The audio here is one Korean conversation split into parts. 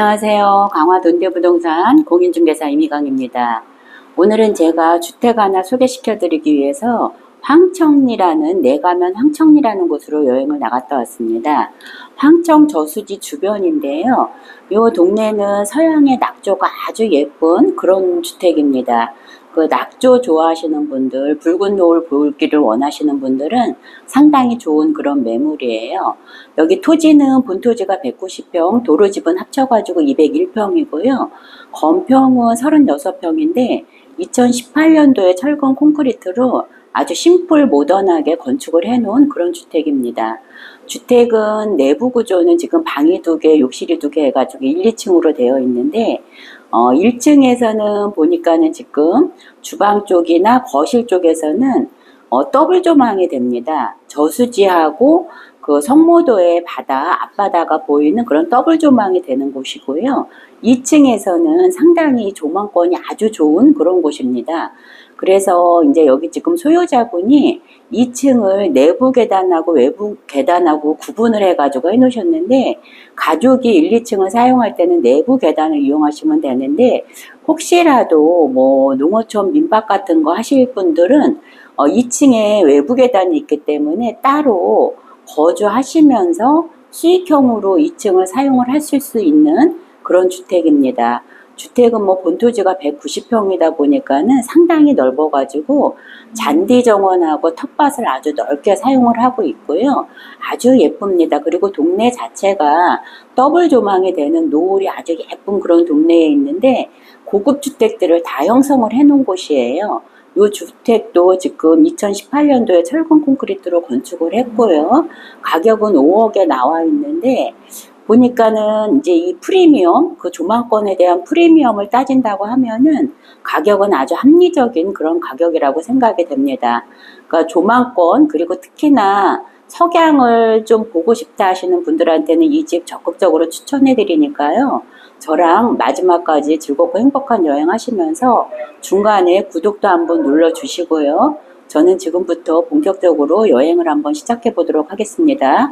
안녕하세요. 강화 돈대부동산 공인중개사 이미강입니다. 오늘은 제가 주택 하나 소개시켜 드리기 위해서 황청리라는 내가면 황청리라는 곳으로 여행을 나갔다 왔습니다. 황청 저수지 주변인데요. 이 동네는 서양의 낙조가 아주 예쁜 그런 주택입니다. 그 낙조 좋아하시는 분들, 붉은 노을 볼기를 원하시는 분들은 상당히 좋은 그런 매물이에요. 여기 토지는 본토지가 190평, 도로집은 합쳐가지고 201평이고요. 건평은 36평인데 2018년도에 철근 콘크리트로 아주 심플 모던하게 건축을 해놓은 그런 주택입니다. 주택은 내부 구조는 지금 방이 두 개, 욕실이 두 개 해가지고 1, 2층으로 되어 있는데 어, 1층에서는 보니까는 지금 주방 쪽이나 거실 쪽에서는 어, 더블 조망이 됩니다. 저수지하고 그 성모도의 바다, 앞바다가 보이는 그런 더블 조망이 되는 곳이고요. 2층에서는 상당히 조망권이 아주 좋은 그런 곳입니다. 그래서 이제 여기 지금 소유자분이 2층을 내부 계단하고 외부 계단하고 구분을 해가지고 해놓으셨는데 가족이 1, 2층을 사용할 때는 내부 계단을 이용하시면 되는데 혹시라도 뭐 농어촌 민박 같은 거 하실 분들은 어, 2층에 외부 계단이 있기 때문에 따로 거주하시면서 수익형으로 2층을 사용을 하실 수 있는 그런 주택입니다. 주택은 뭐 본토지가 190평이다 보니까는 상당히 넓어가지고 잔디 정원하고 텃밭을 아주 넓게 사용을 하고 있고요. 아주 예쁩니다. 그리고 동네 자체가 더블 조망이 되는 노을이 아주 예쁜 그런 동네에 있는데 고급 주택들을 다 형성을 해놓은 곳이에요. 이 주택도 지금 2018년도에 철근 콘크리트로 건축을 했고요. 가격은 5억에 나와 있는데 보니까는 이제 이 프리미엄, 그 조망권에 대한 프리미엄을 따진다고 하면은 가격은 아주 합리적인 그런 가격이라고 생각이 됩니다. 그러니까 조망권, 그리고 특히나 석양을 좀 보고 싶다 하시는 분들한테는 이 집 적극적으로 추천해 드리니까요. 저랑 마지막까지 즐겁고 행복한 여행 하시면서 중간에 구독도 한번 눌러 주시고요. 저는 지금부터 본격적으로 여행을 한번 시작해 보도록 하겠습니다.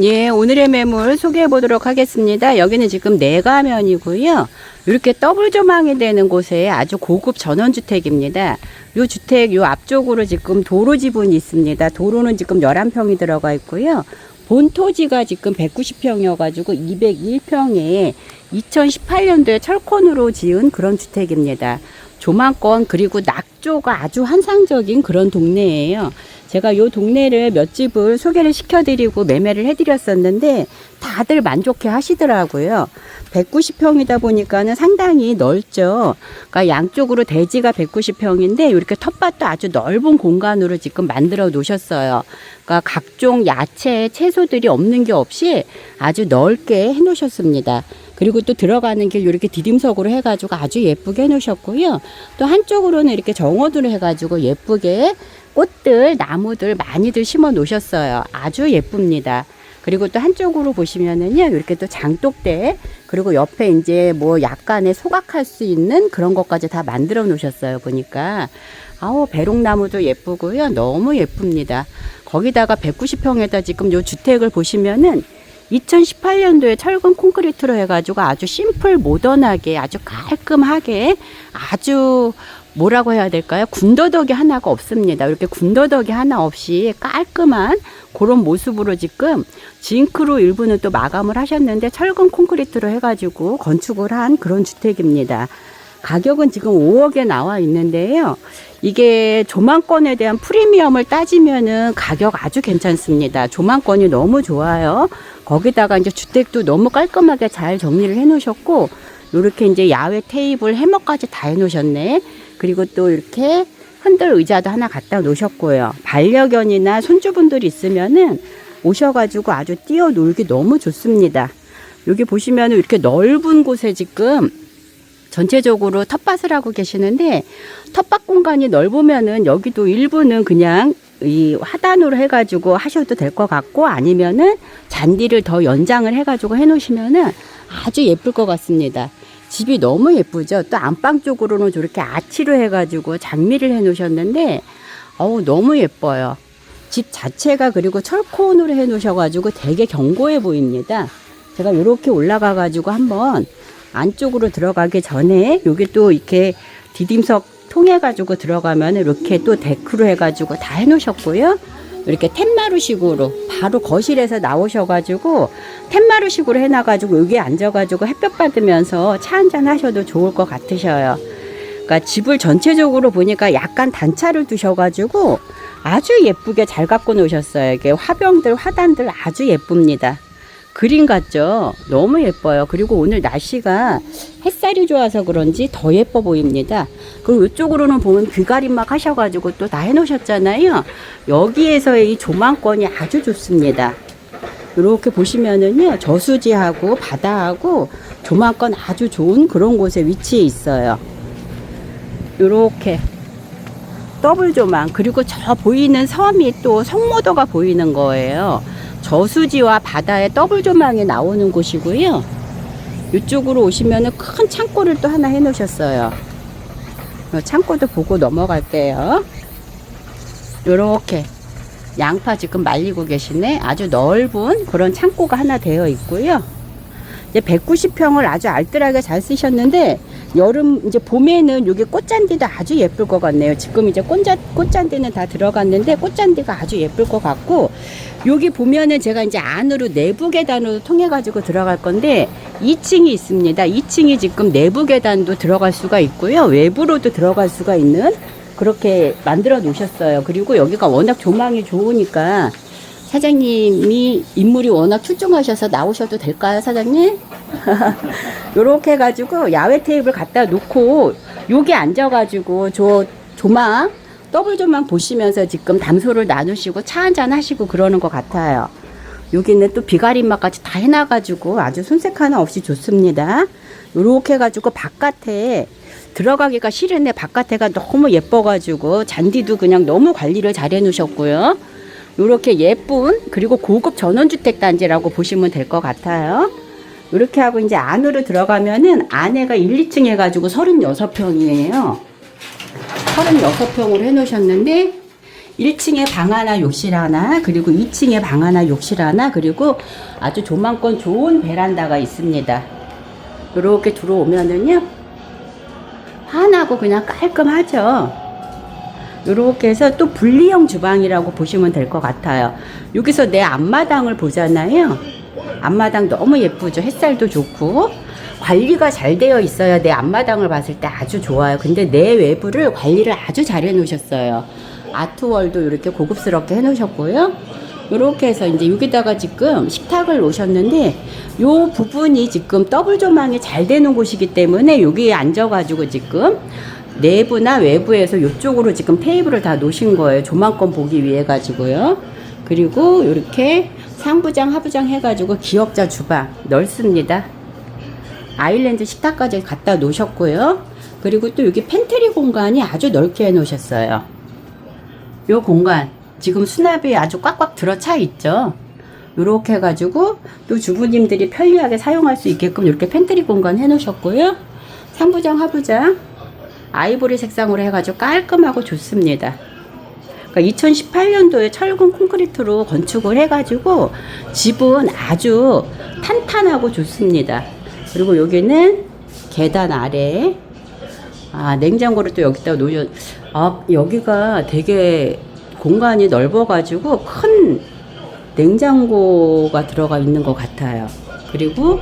예, 오늘의 매물 소개해 보도록 하겠습니다. 여기는 지금 내가면이고요. 이렇게 더블 조망이 되는 곳에 아주 고급 전원주택입니다. 요 주택 요 앞쪽으로 지금 도로 지분이 있습니다. 도로는 지금 11평이 들어가 있고요. 본 토지가 지금 190평이어가지고 201평에 2018년도에 철콘으로 지은 그런 주택입니다. 조망권 그리고 낙조가 아주 환상적인 그런 동네예요. 제가 요 동네를 몇 집을 소개를 시켜드리고 매매를 해드렸었는데 다들 만족해 하시더라고요. 190평이다 보니까는 상당히 넓죠. 그러니까 양쪽으로 대지가 190평인데 이렇게 텃밭도 아주 넓은 공간으로 지금 만들어 놓으셨어요. 그러니까 각종 야채, 채소들이 없는 게 없이 아주 넓게 해 놓으셨습니다. 그리고 또 들어가는 길 이렇게 디딤석으로 해가지고 아주 예쁘게 해놓으셨고요. 또 한쪽으로는 이렇게 정원으로 해가지고 예쁘게 꽃들, 나무들 많이들 심어 놓으셨어요. 아주 예쁩니다. 그리고 또 한쪽으로 보시면은요, 이렇게 또 장독대, 그리고 옆에 이제 뭐 약간의 소각할 수 있는 그런 것까지 다 만들어 놓으셨어요. 보니까. 아우, 배롱나무도 예쁘고요. 너무 예쁩니다. 거기다가 190평에다 지금 요 주택을 보시면은 2018년도에 철근 콘크리트로 해가지고 아주 심플 모던하게 아주 깔끔하게 아주 뭐라고 해야 될까요? 군더더기 하나가 없습니다. 이렇게 군더더기 하나 없이 깔끔한 그런 모습으로 지금 징크로 일부는 또 마감을 하셨는데 철근 콘크리트로 해가지고 건축을 한 그런 주택입니다. 가격은 지금 5억에 나와 있는데요. 이게 조망권에 대한 프리미엄을 따지면은 가격 아주 괜찮습니다. 조망권이 너무 좋아요. 거기다가 이제 주택도 너무 깔끔하게 잘 정리를 해 놓으셨고 요렇게 이제 야외 테이블 해머까지 다 해 놓으셨네. 그리고 또 이렇게 흔들 의자도 하나 갖다 놓으셨고요. 반려견이나 손주분들 있으면은 오셔가지고 아주 뛰어 놀기 너무 좋습니다. 여기 보시면 이렇게 넓은 곳에 지금 전체적으로 텃밭을 하고 계시는데 텃밭 공간이 넓으면은 여기도 일부는 그냥 이 하단으로 해가지고 하셔도 될 것 같고 아니면은 잔디를 더 연장을 해가지고 해놓으시면은 아주 예쁠 것 같습니다. 집이 너무 예쁘죠. 또 안방 쪽으로는 저렇게 아치로 해가지고 장미를 해놓으셨는데 어우 너무 예뻐요. 집 자체가 그리고 철코온으로 해놓으셔가지고 되게 견고해 보입니다. 제가 이렇게 올라가가지고 한번 안쪽으로 들어가기 전에 여기 또 이렇게 디딤석 통해 가지고 들어가면 이렇게 또 데크로 해가지고 다 해놓으셨고요. 이렇게 텐마루식으로 바로 거실에서 나오셔가지고 텐마루식으로 해놔가지고 여기 앉아가지고 햇볕 받으면서 차 한잔 하셔도 좋을 것 같으셔요. 그러니까 집을 전체적으로 보니까 약간 단차를 두셔가지고 아주 예쁘게 잘 갖고 놓으셨어요. 이게 화병들, 화단들 아주 예쁩니다. 그림 같죠? 너무 예뻐요. 그리고 오늘 날씨가 햇살이 좋아서 그런지 더 예뻐 보입니다. 그리고 이쪽으로는 보면 귀가림막 하셔가지고 또 다 해놓으셨잖아요. 여기에서의 이 조망권이 아주 좋습니다. 이렇게 보시면은요, 저수지하고 바다하고 조망권 아주 좋은 그런 곳에 위치해 있어요. 이렇게 더블 조망 그리고 저 보이는 섬이 또 성모도가 보이는 거예요. 저수지와 바다에 더블 조망이 나오는 곳이고요. 이쪽으로 오시면은 큰 창고를 또 하나 해 놓으셨어요. 어, 창고도 보고 넘어갈게요. 요렇게 양파 지금 말리고 계시네. 아주 넓은 그런 창고가 하나 되어 있고요. 이제 190평을 아주 알뜰하게 잘 쓰셨는데 여름 이제 봄에는 여기 꽃잔디도 아주 예쁠 것 같네요. 지금 이제 꽃자, 꽃잔디는 다 들어갔는데 꽃잔디가 아주 예쁠 것 같고 여기 보면은 제가 이제 안으로 내부 계단으로 통해 가지고 들어갈 건데 2층이 있습니다. 2층이 지금 내부 계단도 들어갈 수가 있고요. 외부로도 들어갈 수가 있는 그렇게 만들어 놓으셨어요. 그리고 여기가 워낙 조망이 좋으니까 사장님이 인물이 워낙 출중하셔서 나오셔도 될까요, 사장님? 요렇게 해가지고 야외 테이블 갖다 놓고 여기 앉아가지고 저 조망 더블 조망 보시면서 지금 담소를 나누시고 차 한잔 하시고 그러는 것 같아요. 여기는 또 비가림막까지 다 해놔가지고 아주 손색 하나 없이 좋습니다. 요렇게 해가지고 바깥에 들어가기가 싫은데 바깥에가 너무 예뻐가지고 잔디도 그냥 너무 관리를 잘 해놓으셨고요. 요렇게 예쁜 그리고 고급 전원주택 단지라고 보시면 될 것 같아요. 이렇게 하고 이제 안으로 들어가면은 안에가 1, 2층 해가지고 36평이에요. 36평으로 해놓으셨는데 1층에 방 하나, 욕실 하나, 그리고 2층에 방 하나, 욕실 하나, 그리고 아주 조망권 좋은 베란다가 있습니다. 이렇게 들어오면은요, 환하고 그냥 깔끔하죠. 이렇게 해서 또 분리형 주방이라고 보시면 될 것 같아요. 여기서 내 앞마당을 보잖아요. 앞마당 너무 예쁘죠. 햇살도 좋고 관리가 잘 되어 있어야 내 앞마당을 봤을 때 아주 좋아요. 근데 내 외부를 관리를 아주 잘 해놓으셨어요. 아트월도 이렇게 고급스럽게 해놓으셨고요. 이렇게 해서 이제 여기다가 지금 식탁을 놓으셨는데 요 부분이 지금 더블 조망이 잘 되는 곳이기 때문에 여기에 앉아가지고 지금 내부나 외부에서 이쪽으로 지금 테이블을 다 놓으신 거예요. 조망권 보기 위해 가지고요. 그리고 이렇게 상부장, 하부장 해가지고 기역자 주방 넓습니다. 아일랜드 식탁까지 갖다 놓으셨고요. 그리고 또 여기 팬트리 공간이 아주 넓게 해 놓으셨어요. 요 공간 지금 수납이 아주 꽉꽉 들어차 있죠. 요렇게 해가지고 또 주부님들이 편리하게 사용할 수 있게끔 이렇게 팬트리 공간 해 놓으셨고요. 상부장, 하부장 아이보리 색상으로 해가지고 깔끔하고 좋습니다. 그러니까 2018년도에 철근 콘크리트로 건축을 해가지고 집은 아주 탄탄하고 좋습니다. 그리고 여기는 계단 아래 아 냉장고를 또 여기다 놓으셨 아 여기가 되게 공간이 넓어가지고 큰 냉장고가 들어가 있는 것 같아요. 그리고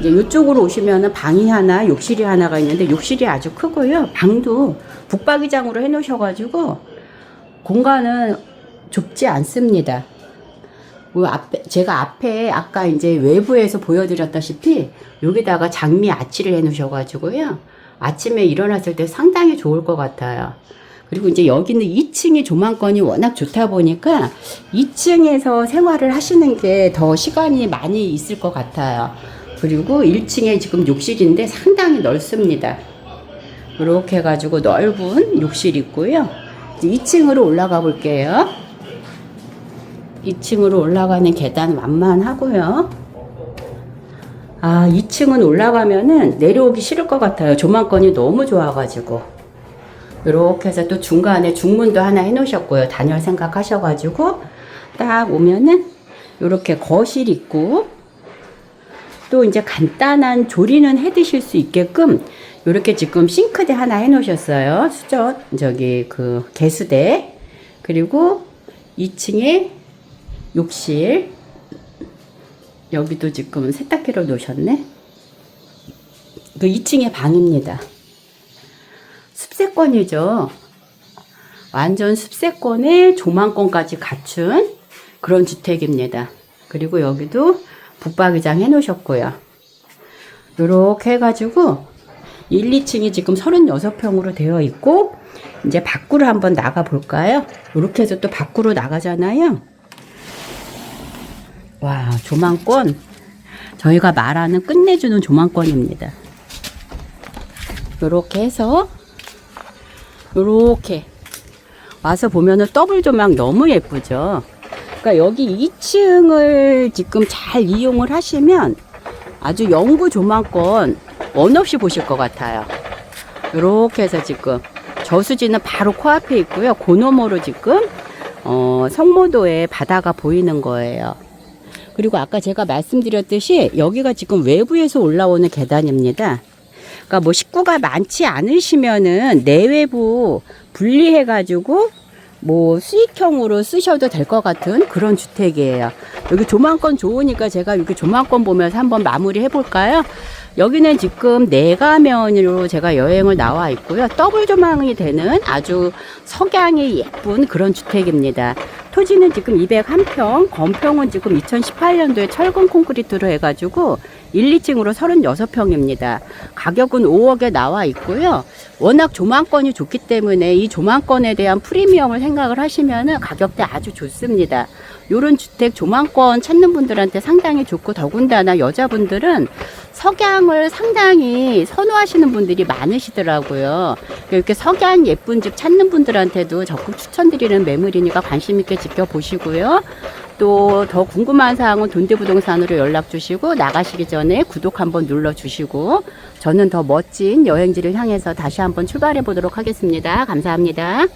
이제 이쪽으로 오시면은 방이 하나, 욕실이 하나가 있는데 욕실이 아주 크고요. 방도 북박이장으로 해놓으셔가지고 공간은 좁지 않습니다. 그 앞에 제가 앞에 아까 이제 외부에서 보여드렸다시피 여기다가 장미 아치를 해놓으셔가지고요. 아침에 일어났을 때 상당히 좋을 것 같아요. 그리고 이제 여기는 2층이 조망권이 워낙 좋다 보니까 2층에서 생활을 하시는 게 더 시간이 많이 있을 것 같아요. 그리고 1층에 지금 욕실인데 상당히 넓습니다. 이렇게 해가지고 넓은 욕실 있고요. 2층으로 올라가 볼게요. 2층으로 올라가는 계단 완만하고요. 아, 2층은 올라가면은 내려오기 싫을 것 같아요. 조망권이 너무 좋아가지고. 이렇게 해서 또 중간에 중문도 하나 해놓으셨고요. 단열 생각하셔가지고 딱 오면은 이렇게 거실 있고 또 이제 간단한 조리는 해 드실 수 있게끔 이렇게 지금 싱크대 하나 해 놓으셨어요. 수저 저기 그 개수대 그리고 2층에 욕실 여기도 지금 세탁기를 놓으셨네. 그 2층에 방입니다. 습세권이죠. 완전 습세권에 조망권까지 갖춘 그런 주택입니다. 그리고 여기도 북박이장 해 놓으셨고요. 요렇게 해가지고 1, 2층이 지금 36평으로 되어 있고 이제 밖으로 한번 나가 볼까요? 이렇게 해서 또 밖으로 나가잖아요. 와, 조망권. 저희가 말하는 끝내주는 조망권입니다. 요렇게 해서 요렇게 와서 보면은 더블 조망 너무 예쁘죠. 그러니까 여기 2층을 지금 잘 이용을 하시면 아주 영구 조망권 원 없이 보실 것 같아요. 이렇게 해서 지금 저수지는 바로 코앞에 있고요. 그 너머로 지금 어, 성모도에 바다가 보이는 거예요. 그리고 아까 제가 말씀드렸듯이 여기가 지금 외부에서 올라오는 계단입니다. 그러니까 뭐 식구가 많지 않으시면은 내외부 분리해가지고 뭐 수익형으로 쓰셔도 될 것 같은 그런 주택이에요. 여기 조망권 좋으니까 제가 여기 조망권 보면서 한번 마무리 해볼까요? 여기는 지금 내가면으로 제가 여행을 나와 있고요. 더블 조망이 되는 아주 석양이 예쁜 그런 주택입니다. 토지는 지금 201평, 건평은 지금 2018년도에 철근 콘크리트로 해가지고 1, 2층으로 36평입니다. 가격은 5억에 나와 있고요. 워낙 조망권이 좋기 때문에 이 조망권에 대한 프리미엄을 생각을 하시면은 가격대 아주 좋습니다. 요런 주택 조망권 찾는 분들한테 상당히 좋고 더군다나 여자분들은 석양을 상당히 선호하시는 분들이 많으시더라고요. 이렇게 석양 예쁜 집 찾는 분들한테도 적극 추천드리는 매물이니까 관심 있게 지켜보시고요. 또 더 궁금한 사항은 돈대부동산으로 연락 주시고 나가시기 전에 구독 한번 눌러 주시고 저는 더 멋진 여행지를 향해서 다시 한번 출발해 보도록 하겠습니다. 감사합니다.